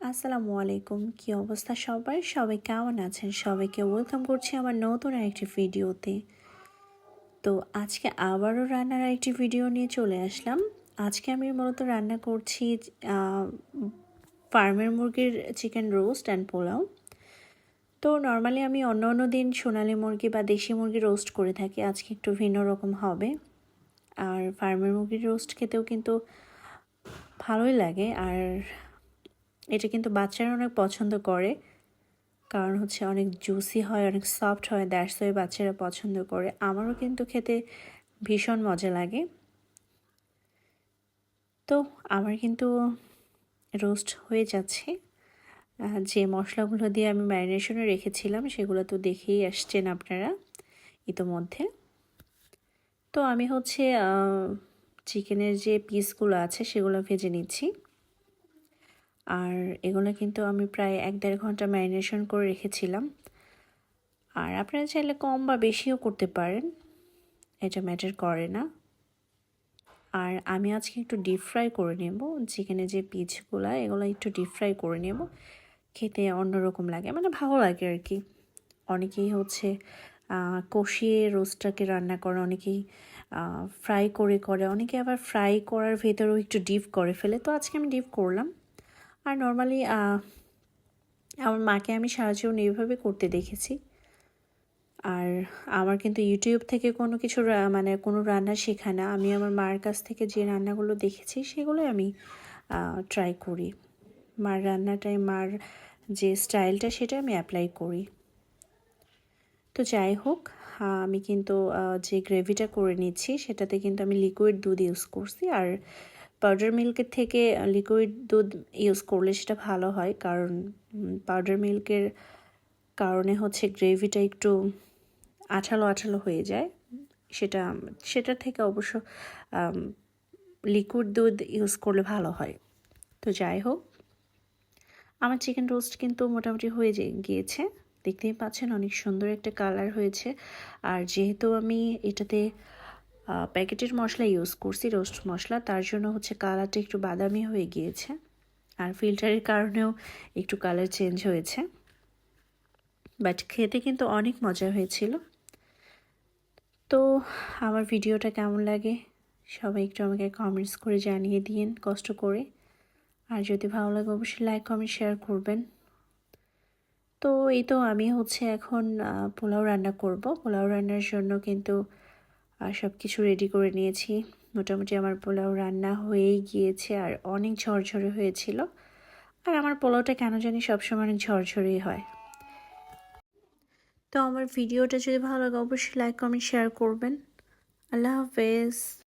আসসালামু আলাইকুম। কি অবস্থা সবার? সবাই কেমন আছেন? সবাইকে ওয়েলকাম করছি আমার নতুন একটি ভিডিওতে। তো আজকে আবারও রান্নার একটি ভিডিও নিয়ে চলে আসলাম। আজকে আমি মূলত রান্না করছি ফার্মের মুরগির চিকেন রোস্ট অ্যান্ড পোলাও। তো নর্মালি আমি অন্য অন্য দিন সোনালি মুরগি বা দেশি মুরগি রোস্ট করে থাকি। আজকে একটু ভিন্ন রকম হবে। আর ফার্মের মুরগির রোস্ট খেতেও কিন্তু ভালোই লাগে। আর এটা কিন্তু বাচ্চারা অনেক পছন্দ করে। কারণ হচ্ছে অনেক জুসি হয়, অনেক সফট হয় দ্যাটস ওয়ে বাচ্চারা পছন্দ করে। আমারও কিন্তু খেতে ভীষণ মজা লাগে। তো আমার কিন্তু রোস্ট হয়ে যাচ্ছে। যে মশলাগুলো দিয়ে আমি ম্যারিনেশনে রেখেছিলাম, সেগুলো তো দেখেই আসছেন আপনারা ইতোমধ্যে। তো আমি হচ্ছে চিকেনের যে পিসগুলো আছে, সেগুলো ভেজে নিচ্ছি। আর এগুলো কিন্তু আমি প্রায় এক দেড় ঘণ্টা ম্যারিনেশন করে রেখেছিলাম। আর আপনারা চাইলে কম বা বেশিও করতে পারেন, এটা ম্যাটার করে না। আর আমি আজকে একটু ডিপ ফ্রাই করে নেব চিকেনের যে পিচগুলো, এগুলো একটু ডিপ ফ্রাই করে নেব। খেতে অন্যরকম লাগে মানে ভালো লাগে আর কি। অনেকেই হচ্ছে কষিয়ে রোস্টটাকে রান্না করে, অনেকেই ফ্রাই করে করে, অনেকে আবার ফ্রাই করার ভেতরেও একটু ডিপ করে ফেলে। তো আজকে আমি ডিপ করলাম। আর নর্মালি আমার মাকে আমি সারা জীবন এইভাবে করতে দেখেছি। আর আমার কিন্তু ইউটিউব থেকে কোনো কিছু মানে কোনো রান্না শেখা না। আমি আমার মার কাছ থেকে যে রান্নাগুলো দেখেছি, সেগুলোই আমি ট্রাই করি। মার রান্নাটাই, মার যে স্টাইলটা সেটা আমি অ্যাপ্লাই করি। তো যাই হোক আমি কিন্তু যে গ্রেভিটা করে নিচ্ছি, সেটাতে কিন্তু আমি লিকুইড দুধ ইউজ করছি। আর পাউডার মিল্কের থেকে লিকুইড দুধ ইউজ করলে সেটা ভালো হয়। কারণ পাউডার মিল্কের কারণে হচ্ছে গ্রেভিটা একটু আঠালো আঠালো হয়ে যায়। সেটা সেটা থেকে অবশ্য লিকুইড দুধ ইউজ করলে ভালো হয়। তো যাই হোক, আমার চিকেন রোস্ট কিন্তু মোটামুটি হয়ে গিয়েছে। দেখতেই পাচ্ছেন অনেক সুন্দর একটা কালার হয়েছে। আর যেহেতু আমি এটাতে প্যাকেটের মশলা ইউজ করছি রোস্ট মশলা, তার জন্য হচ্ছে কালারটা একটু বাদামি হয়ে গিয়েছে আর ফিল্টারের কারণেও একটু কালার চেঞ্জ হয়েছে। বাট খেতে কিন্তু অনেক মজা হয়েছিল। তো আমার ভিডিওটা কেমন লাগে সবাই একটু আমাকে কমেন্টস করে জানিয়ে দিন কষ্ট করে। আর যদি ভালো লাগে অবশ্যই লাইক কমেন্ট শেয়ার করবেন। তো এই তো আমি হচ্ছে এখন পোলাও রান্না করব। পোলাও রান্নার জন্য কিন্তু আর সব কিছু রেডি করে নিয়েছি। মোটামুটি আমার পোলাও রান্না হয়েই গিয়েছে আর অনেক ঝরঝরে হয়েছিল। আর আমার পোলাওটা কেন জানি সবসময় অনেক ঝরঝরেই হয়। তো আমার ভিডিওটা যদি ভালো লাগে অবশ্যই লাইক কমেন্ট শেয়ার করবেন। আল্লাহ হাফেজ।